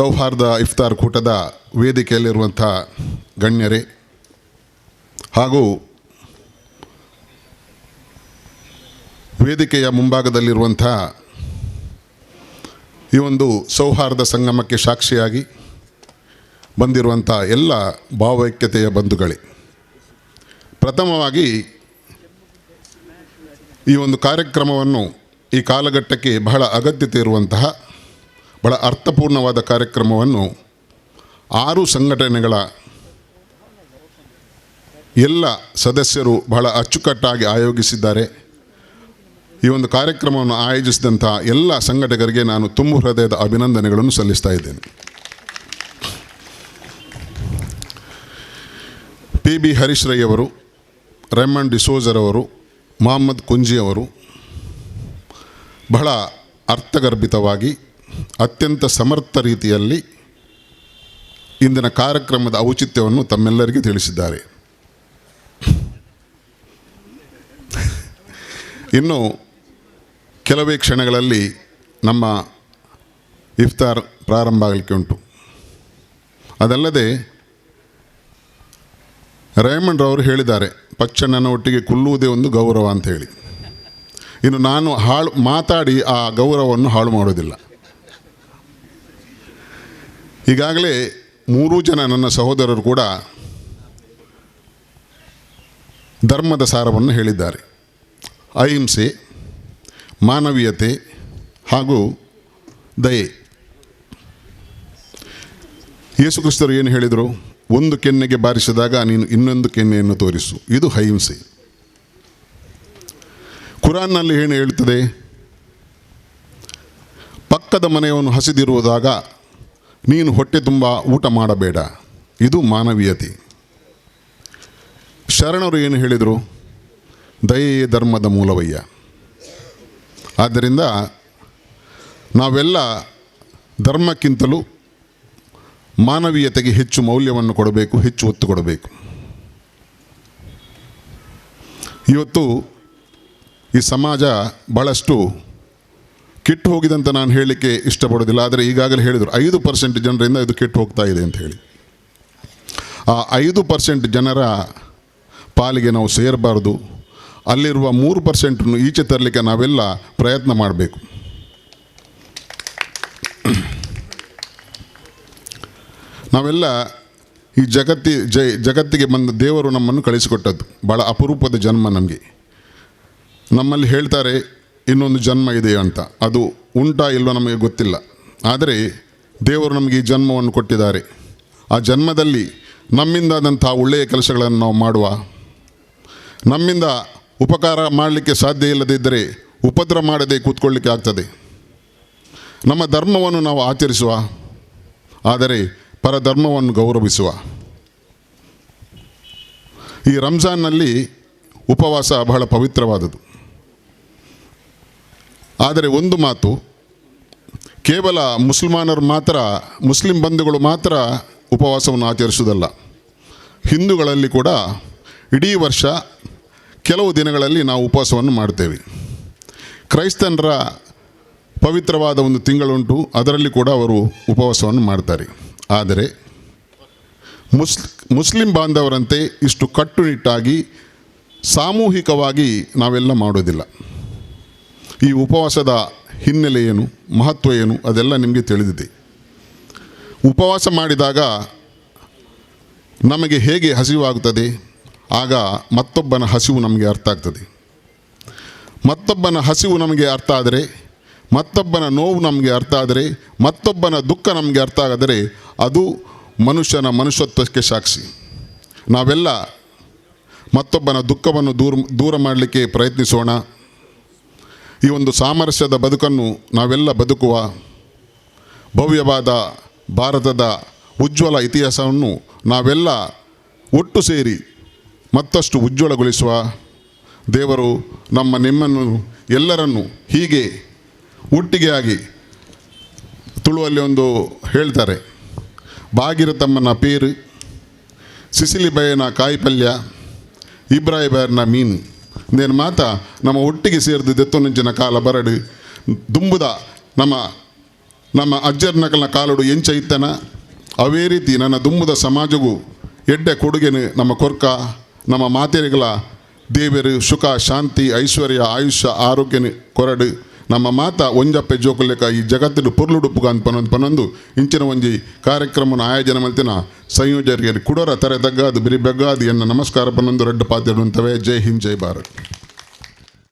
ಸೌಹಾರ್ದ ಇಫ್ತಾರ್ ಕೂಟದ ವೇದಿಕೆಯಲ್ಲಿರುವಂಥ ಗಣ್ಯರೇ ಹಾಗೂ ವೇದಿಕೆಯ ಮುಂಭಾಗದಲ್ಲಿರುವಂಥ ಈ ಒಂದು ಸೌಹಾರ್ದ ಸಂಗಮಕ್ಕೆ ಸಾಕ್ಷಿಯಾಗಿ ಬಂದಿರುವಂಥ ಎಲ್ಲ ಭಾವೈಕ್ಯತೆಯ ಬಂಧುಗಳೇ, ಪ್ರಥಮವಾಗಿ ಈ ಒಂದು ಕಾರ್ಯಕ್ರಮವನ್ನು ಈ ಕಾಲಘಟ್ಟಕ್ಕೆ ಬಹಳ ಅಗತ್ಯತೆ ಇರುವಂತಹ ಬಹಳ ಅರ್ಥಪೂರ್ಣವಾದ ಕಾರ್ಯಕ್ರಮವನ್ನು ಆರು ಸಂಘಟನೆಗಳ ಎಲ್ಲ ಸದಸ್ಯರು ಬಹಳ ಅಚ್ಚುಕಟ್ಟಾಗಿ ಆಯೋಗಿಸಿದ್ದಾರೆ. ಈ ಒಂದು ಕಾರ್ಯಕ್ರಮವನ್ನು ಆಯೋಜಿಸಿದಂಥ ಎಲ್ಲ ಸಂಘಟಕರಿಗೆ ನಾನು ತುಂಬು ಹೃದಯದ ಅಭಿನಂದನೆಗಳನ್ನು ಸಲ್ಲಿಸ್ತಾ ಇದ್ದೇನೆ. ಪಿ ಬಿ ಹರೀಶ್ ರೈ ಅವರು ಡಿಸೋಜರ್ ಅವರು, ಮೊಹಮ್ಮದ್ ಕುಂಜಿ ಅವರು ಬಹಳ ಅರ್ಥಗರ್ಭಿತವಾಗಿ ಅತ್ಯಂತ ಸಮರ್ಥ ರೀತಿಯಲ್ಲಿ ಇಂದಿನ ಕಾರ್ಯಕ್ರಮದ ಔಚಿತ್ಯವನ್ನು ತಮ್ಮೆಲ್ಲರಿಗೆ ತಿಳಿಸಿದ್ದಾರೆ. ಇನ್ನು ಕೆಲವೇ ಕ್ಷಣಗಳಲ್ಲಿ ನಮ್ಮ ಇಫ್ತಾರ್ ಪ್ರಾರಂಭ ಆಗಲಿಕ್ಕೆ ಉಂಟು. ಅದಲ್ಲದೆ ರೇಮಂಡ್ ಅವರು ಹೇಳಿದ್ದಾರೆ ಪಚ್ಚಣ್ಣನ ಒಟ್ಟಿಗೆ ಕುಲ್ಲುವುದೇ ಒಂದು ಗೌರವ ಅಂತ ಹೇಳಿ. ಇನ್ನು ನಾನು ಹಾಳು ಮಾತಾಡಿ ಆ ಗೌರವವನ್ನು ಹಾಳು ಮಾಡೋದಿಲ್ಲ ಈಗಾಗಲೇ ಮೂರೂ ಜನ ನನ್ನ ಸಹೋದರರು ಕೂಡ ಧರ್ಮದ ಸಾರವನ್ನು ಹೇಳಿದ್ದಾರೆ. ಅಹಿಂಸೆ, ಮಾನವೀಯತೆ ಹಾಗೂ ದಯೆ. ಯೇಸುಕ್ರಿಸ್ತರು ಏನು ಹೇಳಿದರು? ಒಂದು ಕೆನ್ನೆಗೆ ಬಾರಿಸಿದಾಗ ನೀನು ಇನ್ನೊಂದು ಕೆನ್ನೆಯನ್ನು ತೋರಿಸು. ಇದು ಅಹಿಂಸೆ. ಕುರಾನ್ನಲ್ಲಿ ಏನು ಹೇಳ್ತದೆ ಪಕ್ಕದ ಮನೆಯವನು ಹಸಿದಿರುವುದಾಗ ನೀನು ಹೊಟ್ಟೆ ತುಂಬ ಊಟ ಮಾಡಬೇಡ. ಇದು ಮಾನವೀಯತೆ. ಶರಣರು ಏನು ಹೇಳಿದರು? ದಯೆಯೇ ಧರ್ಮದ ಮೂಲವಯ್ಯ. ಆದ್ದರಿಂದ ನಾವೆಲ್ಲ ಧರ್ಮಕ್ಕಿಂತಲೂ ಮಾನವೀಯತೆಗೆ ಹೆಚ್ಚು ಮೌಲ್ಯವನ್ನು ಕೊಡಬೇಕು, ಹೆಚ್ಚು ಒತ್ತು ಕೊಡಬೇಕು. ಇವತ್ತು ಈ ಸಮಾಜ ಭಾಳಷ್ಟು ಕೆಟ್ಟು ಹೋಗಿದಂತ ನಾನು ಹೇಳಲಿಕ್ಕೆ ಇಷ್ಟಪಡೋದಿಲ್ಲ ಆದರೆ ಈಗಾಗಲೇ ಹೇಳಿದರು ಐದು ಪರ್ಸೆಂಟ್ ಜನರಿಂದ ಇದು ಕೆಟ್ಟು ಹೋಗ್ತಾ ಇದೆ ಅಂತ ಹೇಳಿ. ಆ ಐದು ಪರ್ಸೆಂಟ್ ಜನರ ಪಾಲಿಗೆ ನಾವು ಸೇರಬಾರ್ದು. ಅಲ್ಲಿರುವ ಮೂರು ಪರ್ಸೆಂಟನ್ನು ಈಚೆ ತರಲಿಕ್ಕೆ ನಾವೆಲ್ಲ ಪ್ರಯತ್ನ ಮಾಡಬೇಕು. ನಾವೆಲ್ಲ ಈ ಜಗತ್ತಿ, ಜೈ, ಜಗತ್ತಿಗೆ ಬಂದ ದೇವರು ನಮ್ಮನ್ನು ಕಳಿಸಿಕೊಟ್ಟದ್ದು. ಭಾಳ ಅಪರೂಪದ ಜನ್ಮ ನಮಗೆ. ನಮ್ಮಲ್ಲಿ ಹೇಳ್ತಾರೆ ಇನ್ನೊಂದು ಜನ್ಮ ಇದೆ ಅಂತ. ಅದು ಉಂಟಾ ಇಲ್ವೋ ನಮಗೆ ಗೊತ್ತಿಲ್ಲ. ಆದರೆ ದೇವರು ನಮಗೆ ಈ ಜನ್ಮವನ್ನು ಕೊಟ್ಟಿದ್ದಾರೆ. ಆ ಜನ್ಮದಲ್ಲಿ ನಮ್ಮಿಂದಾದಂಥ ಒಳ್ಳೆಯ ಕೆಲಸಗಳನ್ನು ನಾವು ಮಾಡುವ. ನಮ್ಮಿಂದ ಉಪಕಾರ ಮಾಡಲಿಕ್ಕೆ ಸಾಧ್ಯ ಇಲ್ಲದಿದ್ದರೆ ಉಪದ್ರ ಮಾಡದೆ ಕೂತ್ಕೊಳ್ಳಿಕ್ಕೆ ಆಗ್ತದೆ. ನಮ್ಮ ಧರ್ಮವನ್ನು ನಾವು ಆಚರಿಸುವ, ಆದರೆ ಪರಧರ್ಮವನ್ನು ಗೌರವಿಸುವ. ಈ ರಂಜಾನ್ನಲ್ಲಿ ಉಪವಾಸ ಬಹಳ ಪವಿತ್ರವಾದದ್ದು. ಆದರೆ ಒಂದು ಮಾತು, ಕೇವಲ ಮುಸಲ್ಮಾನರು ಮಾತ್ರ, ಮುಸ್ಲಿಂ ಬಂಧುಗಳು ಮಾತ್ರ ಉಪವಾಸವನ್ನು ಆಚರಿಸುವುದಲ್ಲ. ಹಿಂದೂಗಳಲ್ಲಿ ಕೂಡ ಇಡೀ ವರ್ಷ ಕೆಲವು ದಿನಗಳಲ್ಲಿ ನಾವು ಉಪವಾಸವನ್ನು ಮಾಡ್ತೇವೆ ಕ್ರೈಸ್ತನರ ಪವಿತ್ರವಾದ ಒಂದು ತಿಂಗಳುಂಟು, ಅದರಲ್ಲಿ ಕೂಡ ಅವರು ಉಪವಾಸವನ್ನು ಮಾಡ್ತಾರೆ. ಆದರೆ ಮುಸ್, ಮುಸ್ಲಿಂ ಬಾಂಧವರಂತೆ ಇಷ್ಟು ಕಟ್ಟುನಿಟ್ಟಾಗಿ ಸಾಮೂಹಿಕವಾಗಿ ನಾವೆಲ್ಲ ಮಾಡೋದಿಲ್ಲ ಈ ಉಪವಾಸದ ಹಿನ್ನೆಲೆ ಏನು, ಮಹತ್ವ ಏನು, ಅದೆಲ್ಲ ನಿಮಗೆ ತಿಳಿದಿದೆ. ಉಪವಾಸ ಮಾಡಿದಾಗ ನಮಗೆ ಹೇಗೆ ಹಸಿವಾಗುತ್ತದೆ ಆಗ ಮತ್ತೊಬ್ಬನ ಹಸಿವು ನಮಗೆ ಅರ್ಥ ಆಗ್ತದೆ. ಮತ್ತೊಬ್ಬನ ಹಸಿವು ನಮಗೆ ಅರ್ಥ ಆದರೆ, ಮತ್ತೊಬ್ಬನ ನೋವು ನಮಗೆ ಅರ್ಥ ಆದರೆ, ಮತ್ತೊಬ್ಬನ ದುಃಖ ನಮಗೆ ಅರ್ಥ ಆದರೆ ಅದು ಮನುಷ್ಯನ ಮನುಷ್ಯತ್ವಕ್ಕೆ ಸಾಕ್ಷಿ. ನಾವೆಲ್ಲ ಮತ್ತೊಬ್ಬನ ದುಃಖವನ್ನು ದೂರ ದೂರ ಮಾಡಲಿಕ್ಕೆ ಪ್ರಯತ್ನಿಸೋಣ. ಈ ಒಂದು ಸಾಮರಸ್ಯದ ಬದುಕನ್ನು ನಾವೆಲ್ಲ ಬದುಕುವ ಭವ್ಯವಾದ ಭಾರತದ ಉಜ್ವಲ ಇತಿಹಾಸವನ್ನು ನಾವೆಲ್ಲ ಒಟ್ಟು ಸೇರಿ ಮತ್ತಷ್ಟು ಉಜ್ವಲಗೊಳಿಸುವ ದೇವರು ನಮ್ಮ ನಿಮ್ಮನ್ನು ಎಲ್ಲರನ್ನು ಹೀಗೆ ಒಟ್ಟಿಗೆಯಾಗಿ ತುಳುವಲ್ಲಿ ಒಂದು ಹೇಳ್ತಾರೆ ಬಾಗಿರ ತಮ್ಮನ ಪೇರು ಸಿಸಿಲಿ ಬಯನ ಕಾಯಿಪಲ್ಯ ಇಬ್ರಾಹಿಬರ್ನ ಮೀನು. ಇಂದೇನು ಮಾತ ನಮ್ಮ ಒಟ್ಟಿಗೆ ಸೇರಿದು ದೆತ್ತೊನಂಚಿನ ಕಾಲ ಬರಡು. ದುಂಬುದ ನಮ್ಮ ನಮ್ಮ ಅಜ್ಜರ್ ನಕಲ್ನ ಕಾಲುಡು ಎಂಚ ಇತ್ತನ. ಅವೇ ರೀತಿ ನನ್ನ ದುಂಬುದ ಸಮಾಜಗೂ ಎಡ್ಡೆ ಕೊಡುಗೆನು ನಮ್ಮ ಕೊರ್ಕ, ನಮ್ಮ ಮಾತೆರೆಗಳ ದೇವರು ಸುಖ, ಶಾಂತಿ, ಐಶ್ವರ್ಯ, ಆಯುಷ್ಯ, ಆರೋಗ್ಯನು ಕೊರಡು. ನಮ್ಮ ಮಾತ ಒಂಜಪ್ಪೆ ಜೋಕುಲೆಕ ಈ ಜಗತ್ತಿನ ಪುರ್ಲುಡುಪ್ಪುಗ ಅಂತ ಪನೊಂದು ಪನೊಂದು. ಇಂಚಿನ ಒಂಜಿ ಕಾರ್ಯಕ್ರಮನ ಆಯೋಜನೆ ಮಲ್ತಿನ ಸಂಯೋಜಕರಿಗೆ ಕುಡರ ತರೆ ತಗ್ಗಾದು ಬಿರಿ ಬೆಗ್ಗಾದು ಎನ್ನ ನಮಸ್ಕಾರ ಪನೊಂದು ರೆಡ್ ಪಾತ್ರೆ ಜೈ ಹಿಂದ್, ಜೈ ಭಾರತ್.